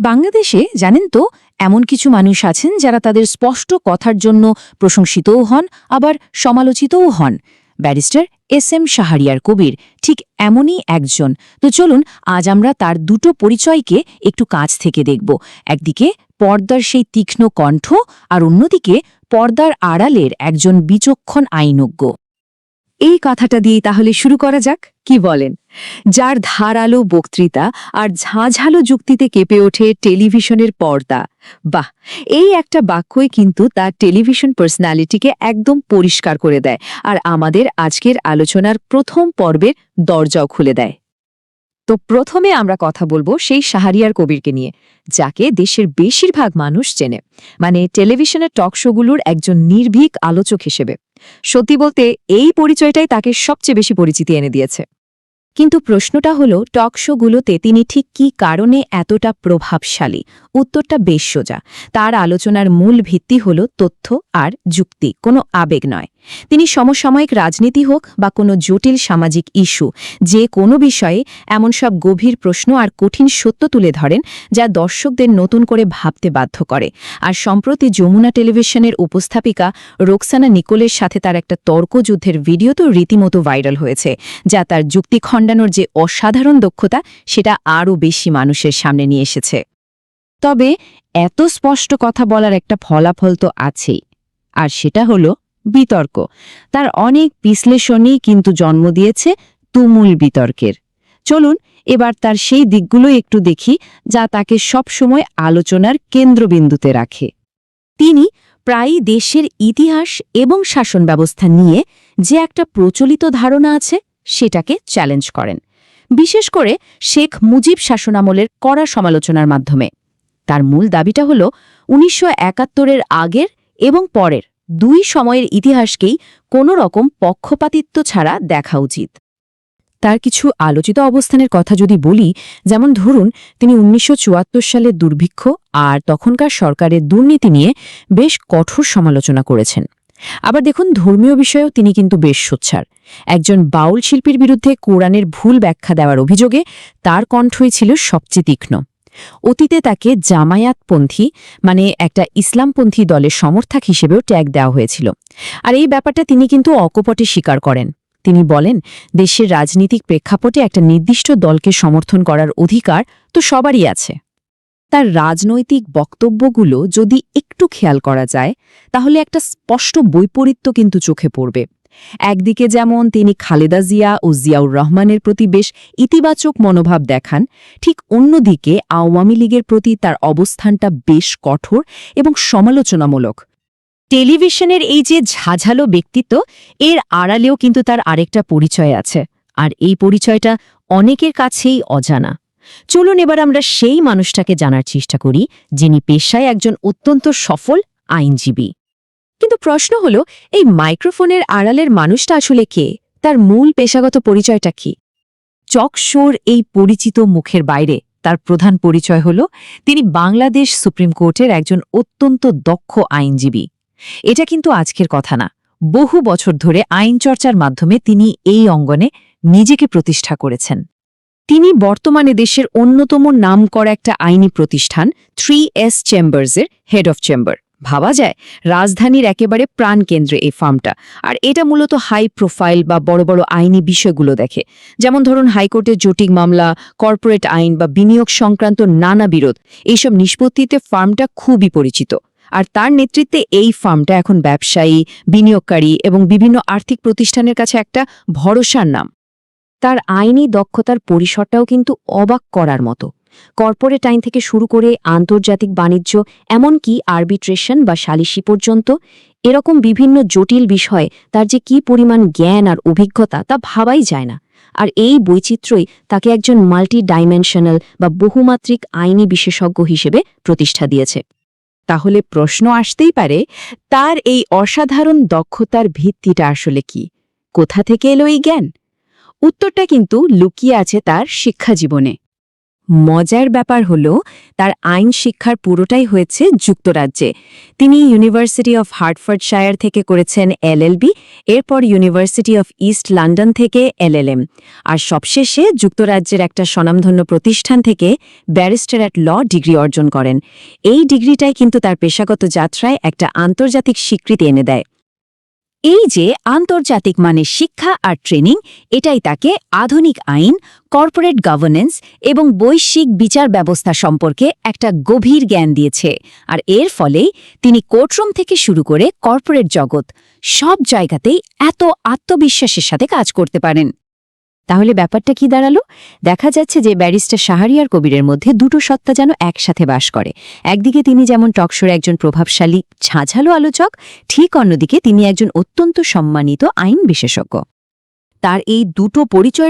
বাংলাদেশে, জানেন তো, এমন কিছু মানুষ আছেন যারা তাদের স্পষ্ট কথার জন্য প্রশংসিতও হন, আবার সমালোচিতও হন। Barrister S M Shahriar Kabir, ঠিক এমনই একজন। তো চলুন, আজ আমরা তার দুটো পরিচয়কে একটু কাছ থেকে দেখব। একদিকে পর্দার সেই তীক্ষ্ণ কণ্ঠ, আর অন্যদিকে পর্দার আড়ালের একজন বিচক্ষণ আইনজ্ঞ। এই কথাটা দিয়েই তাহলে শুরু করা যাক। কি বলেন? যার ধারালো বক্তৃতা আর ঝাঁঝালো যুক্তিতে কেঁপে ওঠে টেলিভিশনের পর্দা। বাহ! এই একটা বাক্যই কিন্তু তার টেলিভিশন পার্সোনালিটিকে একদম পরিষ্কার করে দেয় আর আমাদের আজকের আলোচনার প্রথম পর্বের দরজাও খুলে দেয়। তো প্রথমে আমরা কথা বলব সেই শাহরিয়ার কবিরকে নিয়ে, যাকে দেশের বেশিরভাগ মানুষ চেনে। মানে টেলিভিশনের টক শোগুলোর একজন নির্ভীক আলোচক হিসেবে। সত্যি বলতে এই পরিচয়টাই তাকে সবচেয়ে বেশি পরিচিতি এনে দিয়েছে। কিন্তু প্রশ্নটা হল, টক শোগুলোতে তিনি ঠিক কি কারণে এতটা প্রভাবশালী? উত্তরটা বেশ সোজা। তার আলোচনার মূল ভিত্তি হল তথ্য আর যুক্তি, কোনো আবেগ নয়। তিনি সমসাময়িক রাজনীতি হোক বা কোনো জটিল সামাজিক ইস্যু, যে কোনো বিষয়ে এমন সব গভীর প্রশ্ন আর কঠিন সত্য তুলে ধরেন যা দর্শকদের নতুন করে ভাবতে বাধ্য করে। আর সম্প্রতি যমুনা টেলিভিশনের উপস্থাপিকা রোকসানা নিকোলের সাথে তার একটা তর্কযুদ্ধের ভিডিও তো রীতিমতো ভাইরাল হয়েছে, যা তার যুক্তি খণ্ডানোর যে অসাধারণ দক্ষতা, সেটা আরও বেশি মানুষের সামনে নিয়ে এসেছে। তবে এত স্পষ্ট কথা বলার একটা ফলাফল তো আছেই, আর সেটা হলো বিতর্ক। তার অনেক বিশ্লেষণই কিন্তু জন্ম দিয়েছে তুমুল বিতর্কের। চলুন, এবার তার সেই দিকগুলো একটু দেখি, যা তাকে সবসময় আলোচনার কেন্দ্রবিন্দুতে রাখে। তিনি প্রায়ই দেশের ইতিহাস এবং শাসন ব্যবস্থা নিয়ে যে একটা প্রচলিত ধারণা আছে, সেটাকে চ্যালেঞ্জ করেন। বিশেষ করে শেখ মুজিব শাসনামলের কড়া সমালোচনার মাধ্যমে। তার মূল দাবিটা হল, উনিশশো একাত্তরের আগের এবং পরের। দুই সময়ের ইতিহাসকেই কোনো রকম পক্ষপাতিত্ব ছাড়া দেখা উচিত। তার কিছু আলোচিত অবস্থানের কথা যদি বলি, যেমন ধরুন, তিনি উনিশশো সালের দুর্ভিক্ষ আর তখনকার সরকারের দুর্নীতি নিয়ে বেশ কঠোর সমালোচনা করেছেন। আবার দেখুন, ধর্মীয় বিষয়েও তিনি কিন্তু বেশ সোচ্ছার একজন বাউল শিল্পীর বিরুদ্ধে কোরআনের ভুল ব্যাখ্যা দেওয়ার অভিযোগে তার কণ্ঠই ছিল সবচেয়ে তীক্ষ্ণ। অতীতে তাকে জামায়াতপন্থী মানে একটা ইসলামপন্থী দলের সমর্থক হিসেবেও ট্যাগ দেওয়া হয়েছিল। আর এই ব্যাপারটা তিনি কিন্তু অকপটে স্বীকার করেন। তিনি বলেন, দেশের রাজনীতিক প্রেক্ষাপটে একটা নির্দিষ্ট দলকে সমর্থন করার অধিকার তো সবারই আছে। তার রাজনৈতিক বক্তব্যগুলো যদি একটু খেয়াল করা যায়, তাহলে একটা স্পষ্ট বৈপরীত্য কিন্তু চোখে পড়বে। একদিকে যেমন তিনি খালেদা জিয়া ও জিয়াউর রহমানের প্রতি বেশ ইতিবাচক মনোভাব দেখান, ঠিক অন্যদিকে আওয়ামী লীগের প্রতি তার অবস্থানটা বেশ কঠোর এবং সমালোচনামূলক। টেলিভিশনের এই যে ঝাঝালো ব্যক্তিত্ব, এর আড়ালেও কিন্তু তার আরেকটা পরিচয় আছে, আর এই পরিচয়টা অনেকের কাছেই অজানা। চলুন এবার আমরা সেই মানুষটাকে জানার চেষ্টা করি, যিনি পেশায় একজন অত্যন্ত সফল আইনজীবী। কিন্তু প্রশ্ন হল, এই মাইক্রোফোনের আড়ালের মানুষটা আসলে কে? তার মূল পেশাগত পরিচয়টা কি? চকশোর এই পরিচিত মুখের বাইরে তার প্রধান পরিচয় হল, তিনি বাংলাদেশ সুপ্রিম কোর্টের একজন অত্যন্ত দক্ষ আইনজীবী। এটা কিন্তু আজকের কথা না। বহু বছর ধরে আইন চর্চার মাধ্যমে তিনি এই অঙ্গনে নিজেকে প্রতিষ্ঠা করেছেন। তিনি বর্তমানে দেশের অন্যতম নাম করা একটা আইনি প্রতিষ্ঠান, থ্রি এস চেম্বার্সের হেড অফ চেম্বার। ভাবা যায়, রাজধানীর একেবারে প্রাণকেন্দ্রে এই ফার্মটা। আর এটা মূলত হাই প্রোফাইল বা বড় বড় আইনি বিষয়গুলো দেখে। যেমন ধরুন হাইকোর্টের জটিক মামলা কর্পোরেট আইন বা বিনিয়োগ সংক্রান্ত নানা বিরোধ, এইসব নিষ্পত্তিতে ফার্মটা খুবই পরিচিত। আর তার নেতৃত্বে এই ফার্মটা এখন ব্যবসায়ী, বিনিয়োগকারী এবং বিভিন্ন আর্থিক প্রতিষ্ঠানের কাছে একটা ভরসার নাম। তার আইনি দক্ষতার পরিসরটাও কিন্তু অবাক করার মতো। কর্পোরেট আইন থেকে শুরু করে আন্তর্জাতিক বাণিজ্য, এমনকি আরবিট্রেশন বা সালিসি পর্যন্ত, এরকম বিভিন্ন জটিল বিষয়ে তার যে কি পরিমাণ জ্ঞান আর অভিজ্ঞতা তা ভাবাই যায় না। আর এই বৈচিত্র্যই তাকে একজন মাল্টি ডাইমেনশনাল বা বহুমাত্রিক আইনি বিশেষজ্ঞ হিসেবে প্রতিষ্ঠা দিয়েছে। তাহলে প্রশ্ন আসতেই পারে, তার এই অসাধারণ দক্ষতার ভিত্তিটা আসলে কি? কোথা থেকে এলো এই জ্ঞান? উত্তরটা কিন্তু লুকিয়ে আছে তার শিক্ষা জীবনে মজার ব্যাপার হল, তার আইন শিক্ষার পুরোটাই হয়েছে যুক্তরাজ্যে। তিনি ইউনিভার্সিটি অফ হার্টফোর্ডশায়ার থেকে করেছেন এলএলবি এরপর ইউনিভার্সিটি অফ ইস্ট লন্ডন থেকে এলএলএম আর সবশেষে যুক্তরাজ্যের একটা স্বনামধন্য প্রতিষ্ঠান থেকে ব্যারিস্টার অ্যাট ল ডিগ্রি অর্জন করেন। এই ডিগ্রিটাই কিন্তু তার পেশাগত যাত্রায় একটা আন্তর্জাতিক স্বীকৃতি এনে দেয়। এই যে আন্তর্জাতিক মানের শিক্ষা আর ট্রেনিং, এটাই তাকে আধুনিক আইন, কর্পোরেট গভর্নেন্স এবং বৈশ্বিক বিচার ব্যবস্থা সম্পর্কে একটা গভীর জ্ঞান দিয়েছে। আর এর ফলেই তিনি কোর্টরুম থেকে শুরু করে কর্পোরেট জগৎ সব জায়গাতেই এত আত্মবিশ্বাসের সাথে কাজ করতে পারেন। তাহলে ব্যাপারটা কি দাঁড়াল? দেখা যাচ্ছে যে ব্যারিস্টার শাহরিয়ার কবিরের মধ্যে দুটো সত্তা যেন একসাথে বাস করে। একদিকে তিনি যেমন টকশোর একজন প্রভাবশালী, ঝাঁঝালো আলোচক, ঠিক অন্যদিকে তিনি একজন অত্যন্ত সম্মানিত আইন বিশেষজ্ঞ। তার এই দুটো পরিচয়ের